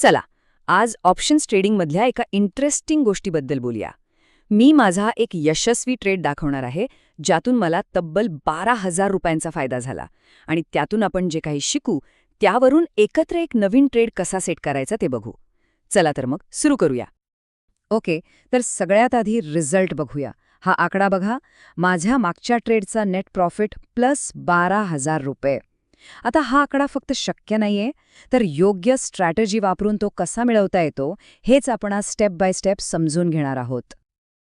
चला आज ऑप्शन्स ट्रेडिंगमधल्या एका इंटरेस्टिंग गोष्टीबद्दल बोलूया. मी माझा एक यशस्वी ट्रेड दाखवणार आहे ज्यातून मला तब्बल बारा हजार रुपयांचा फायदा झाला. आणि त्यातून आपण जे काही शिकू त्यावरून एकत्र एक नवीन ट्रेड कसा सेट करायचा ते बघू. चला तर मग सुरू करूया. ओके तर सगळ्यात आधी रिझल्ट बघूया. हा आकडा बघा. माझ्या मागच्या ट्रेडचा नेट प्रॉफिट प्लस बारा हजार रुपये. आता हा आकडा फक्त शक्य नाहीये तर योग्य स्ट्रॅटेजी वापरून तो कसा मिळवता येतो हेच आपण आज स्टेप बाय स्टेप समजून घेणार आहोत.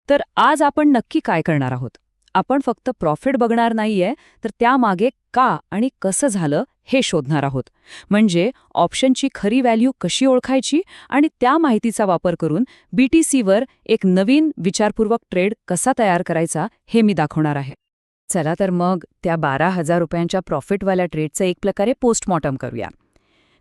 तर आज आपण नक्की काय करणार आहोत? आपण फक्त प्रॉफिट बघणार नाहीये तर त्यामागे का आणि कसं झालं हे शोधणार आहोत. म्हणजे ऑप्शनची खरी व्हॅल्यू कशी ओळखायची आणि त्या माहितीचा वापर करून बीटीसीवर एक नवीन विचारपूर्वक ट्रेड कसा तयार करायचा हे मी दाखवणार आहे. चला तर मग त्या बारा हजार रुपयांच्या प्रॉफिटवाल्या ट्रेडचं एक प्रकारे पोस्टमॉर्टम करूया.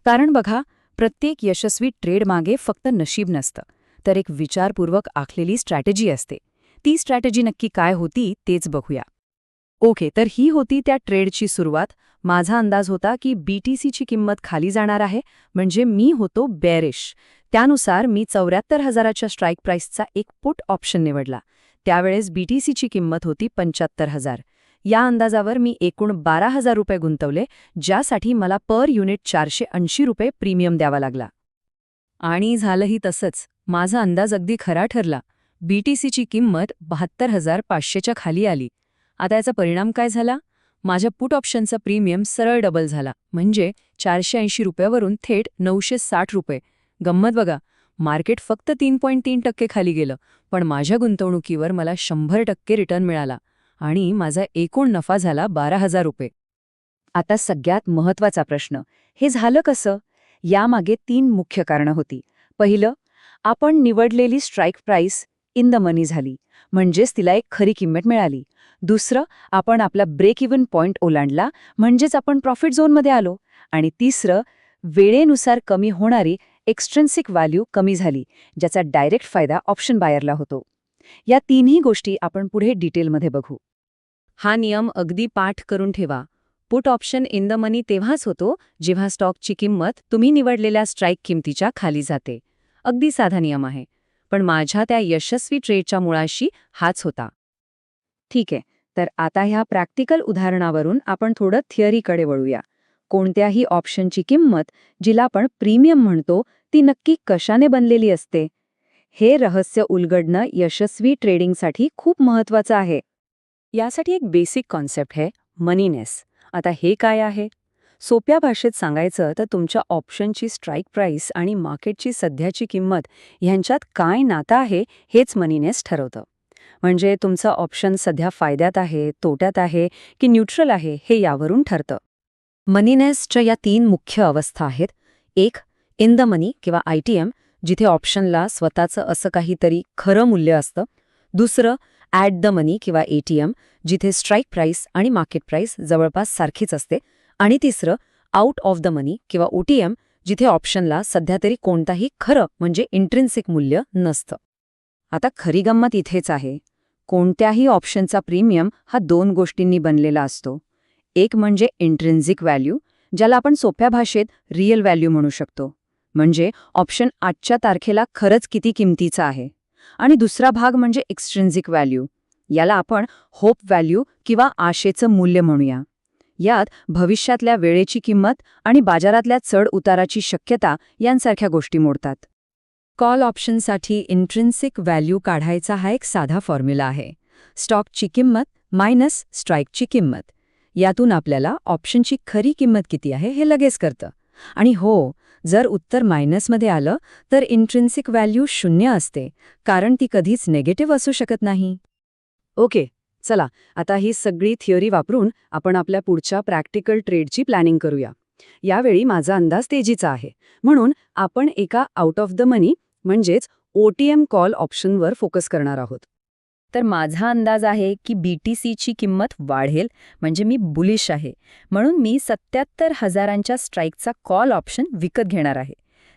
कारण बघा प्रत्येक यशस्वी ट्रेडमागे फक्त नशीब नसतं तर एक विचारपूर्वक आखलेली स्ट्रॅटेजी असते. ती स्ट्रॅटेजी नक्की काय होती तेच बघूया. ओके तर ही होती त्या ट्रेडची सुरुवात. माझा अंदाज होता की बीटीसीची किंमत खाली जाणार आहे म्हणजे मी होतो बेरिश त्यानुसार मी चौऱ्याहत्तर हजाराच्या स्ट्राईक प्राईसचा एक पुट ऑप्शन निवडला. त्यावेळेस बीटीसीची किंमत होती पंच्याहत्तर हजार. या अंदाजावर मी एकूण बारा हजार रुपये गुंतवले ज्यासाठी मला पर युनिट चारशे ऐंशी रुपये प्रीमियम द्यावा लागला. आणि झालंही तसंच माझा अंदाज अगदी खरा ठरला. बीटीसीची किंमत बहात्तर हजार पाचशेच्या खाली आली. आता याचा परिणाम काय झाला? माझ्या पुट ऑप्शनचा प्रीमियम सरळ डबल झाला. म्हणजे चारशे ऐंशी रुपयावरून थेट नऊशे साठ रुपये. गंमत बघा मार्केट फक्त तीन पॉईंट तीन टक्के खाली गेलं पण माझ्या गुंतवणुकीवर मला शंभर टक्के रिटर्न मिळाला. आणि माझा एकूण नफा झाला बारा हजार रुपये. आता सगळ्यात महत्त्वाचा प्रश्न हे झालं कसं? यामागे तीन मुख्य कारणं होती. पहिलं आपण निवडलेली strike price in the money झाली म्हणजेच तिला एक खरी किंमत मिळाली. दुसरं आपण आपला ब्रेक इव्हन पॉइंट ओलांडला म्हणजेच आपण प्रॉफिट झोनमध्ये आलो. आणि तिसरं वेळेनुसार कमी होणारी एक्स्ट्रेन्सिक व्हॅल्यू कमी झाली ज्याचा डायरेक्ट फायदा ऑप्शन बायरला होतो. या तिन्ही गोष्टी आपण पुढे डिटेलमध्ये बघू. हा नियम अगदी पाठ करून ठेवा. Put option in the money तेव्हाच होतो जेव्हा स्टॉकची किंमत तुम्ही निवडलेल्या स्ट्राईक किमतीच्या खाली जाते. अगदी साधा नियम आहे. पण माझ्या त्या यशस्वी ट्रेडच्या मुळाशी हाच होता. ठीक आहे. तर आता ह्या प्रॅक्टिकल उदाहरणावरून आपण थोडं थिअरीकडे वळूया. कोणत्याही ऑप्शनची किंमत जिला आपण प्रीमियम म्हणतो ती नक्की कशाने बनलेली असते? हे रहस्य उलगडणं यशस्वी ट्रेडिंगसाठी खूप महत्वाचं आहे. यासाठी एक बेसिक कॉन्सेप्ट आहे मनीनेस आता हे काय आहे? सोप्या भाषेत सांगायचं तर तुमच्या ऑप्शनची स्ट्राईक प्राईस आणि मार्केटची सध्याची किंमत ह्यांच्यात काय नातं आहे हेच मनीनेस ठरवतं. म्हणजे तुमचं ऑप्शन सध्या फायद्यात आहे तोट्यात आहे की न्यूट्रल आहे हे यावरून ठरतं. मनीनेसच्या या तीन मुख्य अवस्था आहेत. एक इन द मनी किंवा आय टी एम जिथे ऑप्शनला स्वतःचं असं काहीतरी खरं मूल्य असतं. दुसरं ॲट द मनी किंवा एटीएम जिथे स्ट्राईक प्राईस आणि मार्केट प्राईस जवळपास सारखीच असते. आणि तिसरं आउट ऑफ द मनी किंवा ओटीएम जिथे ऑप्शनला सध्या तरी कोणताही खरं म्हणजे इंट्रिन्सिक मूल्य नसतं. आता खरी गंमत इथेच आहे. कोणत्याही ऑप्शनचा प्रीमियम हा दोन गोष्टींनी बनलेला असतो. एक म्हणजे इंट्रिन्झिक व्हॅल्यू ज्याला आपण सोप्या भाषेत रिअल व्हॅल्यू म्हणू शकतो. म्हणजे ऑप्शन आजच्या तारखेला खरंच किती किमतीचा आहे. आणि दुसरा भाग म्हणजे एक्स्ट्रिन्सिक व्हॅल्यू याला आपण होप व्हॅल्यू किंवा आशेचं मूल्य म्हणूया. यात भविष्यातल्या वेळेची किंमत आणि बाजारातल्या चढ उताराची शक्यता यांसारख्या गोष्टी मोडतात. कॉल ऑप्शनसाठी इंट्रिन्सिक व्हॅल्यू काढायचा हा एक साधा फॉर्म्युला आहे. स्टॉकची किंमत मायनस स्ट्राईकची किंमत. यातून आपल्याला ऑप्शनची खरी किंमत किती आहे हे लगेच करतं आणि हो जर उत्तर मायनसमध्ये आलं तर इंट्रिन्सिक व्हॅल्यू शून्य असते कारण ती कधीच नेगेटिव्ह असू शकत नाही. ओके चला आता ही सगळी थिअरी वापरून आपण आपल्या पुढच्या प्रॅक्टिकल ट्रेडची प्लॅनिंग करूया. यावेळी माझा अंदाज तेजीचा आहे. म्हणून आपण एका आउट ऑफ द मनी म्हणजेच ओटीएम कॉल ऑप्शनवर फोकस करणार आहोत. तर माझा अंदाज आहे की बी टी सीची किंमत वाढेल म्हणजे मी बुलिश आहे. म्हणून मी सत्याहत्तर हजारांच्या स्ट्राईकचा कॉल ऑप्शन विकत घेणार आहे.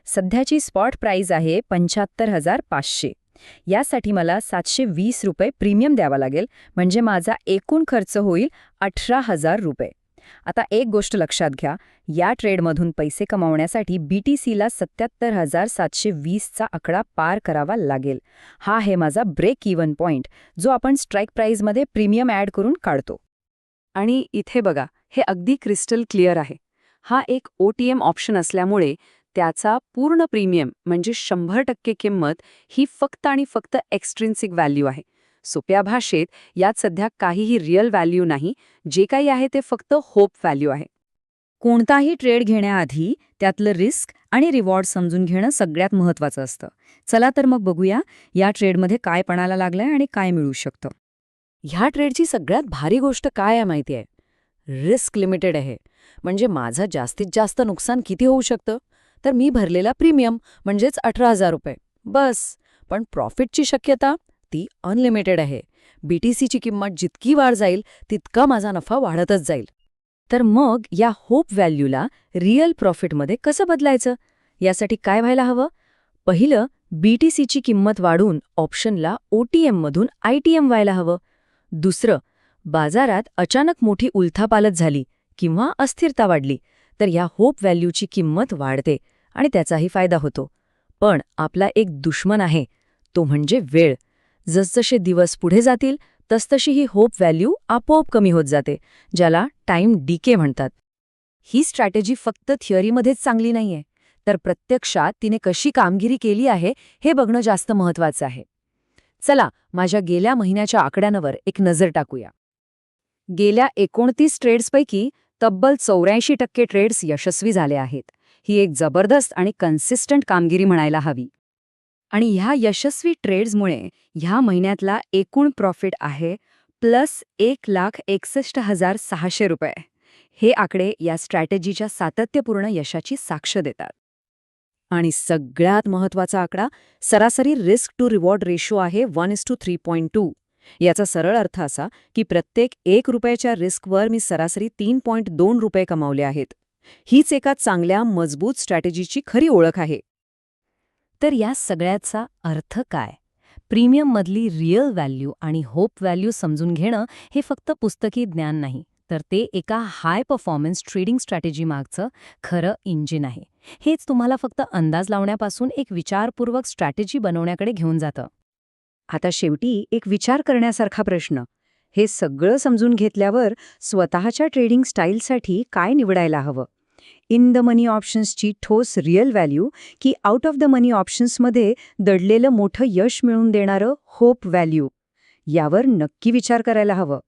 सध्याची स्पॉट प्राईज आहे पंच्याहत्तर हजार पाचशे. यासाठी मला सातशे वीस रुपये प्रीमियम द्यावा लागेल म्हणजे माझा एकूण खर्च होईल अठरा हजार रुपये. आता एक गोष्ट लक्षात घ्या या ट्रेडमधून पैसे कमावण्यासाठी बीटीसीला सत्याहत्तर हजार सातशे वीसचा आकडा पार करावा लागेल. हा आहे माझा ब्रेक इव्हन पॉइंट जो आपण स्ट्राईक प्राईजमध्ये प्रीमियम ॲड करून काढतो. आणि इथे बघा हे अगदी क्रिस्टल क्लिअर आहे. हा एक ओ टी एम ऑप्शन असल्यामुळे त्याचा पूर्ण प्रीमियम म्हणजे शंभर टक्के किंमत ही फक्त आणि फक्त एक्स्ट्रिन्सिक व्हॅल्यू आहे. सोप्या भाषेत यात सध्या काहीही रिअल व्हॅल्यू नाही जे काही आहे ते फक्त होप व्हॅल्यू आहे. कोणताही ट्रेड घेण्याआधी त्यातलं रिस्क आणि रिवॉर्ड समजून घेणं सगळ्यात महत्वाचं असतं. चला तर मग बघूया या ट्रेडमध्ये काय पणाला लागलंय आणि काय मिळू शकतं. ह्या ट्रेडची सगळ्यात भारी गोष्ट काय आहे माहिती आहे? रिस्क लिमिटेड आहे. म्हणजे माझं जास्तीत जास्त नुकसान किती होऊ शकतं? तर मी भरलेला प्रीमियम म्हणजेच अठरा हजार रुपये. बस. पण प्रॉफिटची शक्यता? ती अनलिमिटेड आहे. बीटीसीची किंमत जितकी वाढ जाईल तितका माझा नफा वाढतच जाईल. तर मग या होप व्हॅल्यूला रिअल प्रॉफिटमध्ये कसं बदलायचं? यासाठी काय व्हायला हवं? पहिलं बीटीसीची किंमत वाढून ऑप्शनला ओटीएममधून आयटीएम व्हायला हवं. दुसरं बाजारात अचानक मोठी उलथापालत झाली किंवा अस्थिरता वाढली तर या होप व्हॅल्यूची किंमत वाढते आणि त्याचाही फायदा होतो. पण आपला एक दुश्मन आहे तो म्हणजे वेळ. जसजसे दिवस पुढे जातील तसतशी ही होप व्हॅल्यू आपोआप कमी होत जाते ज्याला टाइम डीके म्हणतात. ही स्ट्रॅटेजी फक्त थिअरीमध्येच चांगली नाहीये तर प्रत्यक्षात तिने कशी कामगिरी केली आहे हे बघणं जास्त महत्वाचं आहे. चला माझ्या गेल्या महिन्याच्या आकड्यांवर एक नजर टाकूया. गेल्या एकोणतीस ट्रेड्सपैकी तब्बल चौऱ्याऐंशी टक्के ट्रेड्स यशस्वी झाले आहेत. ही एक जबरदस्त आणि कन्सिस्टंट कामगिरी म्हणायला हवी. आणि ह्या यशस्वी ट्रेड्समुळे ह्या महिन्यातला एकूण प्रॉफिट आहे प्लस एक लाख एकसष्ट हजार सहाशे रुपये. हे आकडे या स्ट्रॅटेजीच्या सातत्यपूर्ण यशाची साक्ष देतात. आणि सगळ्यात महत्त्वाचा आकडा सरासरी रिस्क टू रिवॉर्ड रेशो आहे one is to three point two. याचा सरळ अर्थ असा की प्रत्येक एक रुपयाच्या रिस्कवर मी सरासरी तीन पॉईंट दोन रुपये कमावले आहेत. हीच एका चांगल्या मजबूत स्ट्रॅटेजीची खरी ओळख आहे. तर या सगळ्याचा अर्थ काय? प्रीमियममधली रिअल व्हॅल्यू आणि होप व्हॅल्यू समजून घेणं हे फक्त पुस्तकी ज्ञान नाही तर ते एका हाय परफॉर्मन्स ट्रेडिंग स्ट्रॅटेजी मागचं खरं इंजिन आहे. हेच तुम्हाला फक्त अंदाज लावण्यापासून एक विचारपूर्वक स्ट्रॅटेजी बनवण्याकडे घेऊन जातं. आता शेवटी एक विचार करण्यासारखा प्रश्न. हे सगळं समजून घेतल्यावर स्वतःच्या ट्रेडिंग स्टाईलसाठी काय निवडायला हवं? इन द मनी ऑप्शन्सची ठोस रिअल व्हॅल्यू की आउट ऑफ द मनी ऑप्शन्समध्ये दडलेलं मोठं यश मिळवून देणारं होप व्हॅल्यू. यावर नक्की विचार करायला हवं.